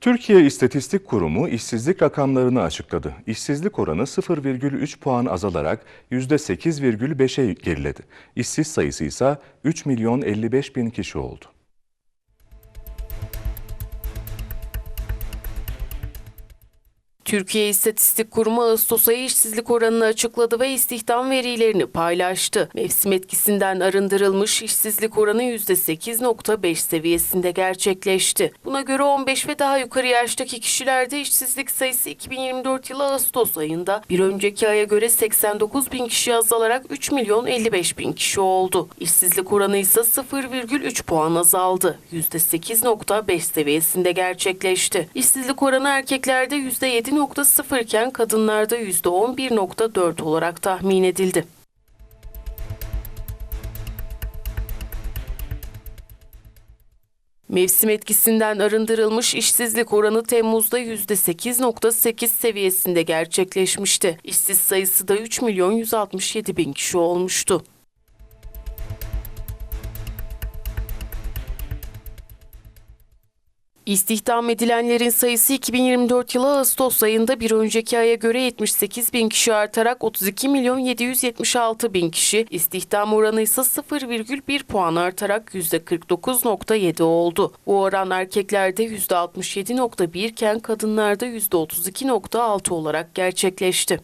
Türkiye İstatistik Kurumu işsizlik rakamlarını açıkladı. İşsizlik oranı 0,3 puan azalarak %8,5'e geriledi. İşsiz sayısı ise 3 milyon 55 bin kişi oldu. Türkiye İstatistik Kurumu Ağustos ayı işsizlik oranını açıkladı ve istihdam verilerini paylaştı. Mevsim etkisinden arındırılmış işsizlik oranı %8.5 seviyesinde gerçekleşti. Buna göre 15 ve daha yukarı yaştaki kişilerde işsizlik sayısı 2024 yılı Ağustos ayında bir önceki aya göre 89 bin kişi azalarak 3 milyon 55 bin kişi oldu. İşsizlik oranı ise 0,3 puan azaldı. %8.5 seviyesinde gerçekleşti. İşsizlik oranı erkeklerde %7 %7.0 iken kadınlarda %11.4 olarak tahmin edildi. Mevsim etkisinden arındırılmış işsizlik oranı Temmuz'da %8.8 seviyesinde gerçekleşmişti. İşsiz sayısı da 3 milyon 167 bin kişi olmuştu. İstihdam edilenlerin sayısı 2024 yılı Ağustos ayında bir önceki aya göre 78 bin kişi artarak 32 milyon 776 bin kişi, istihdam oranı ise 0,1 puan artarak %49.7 oldu. Bu oran erkeklerde %67.1 iken kadınlarda %32.6 olarak gerçekleşti.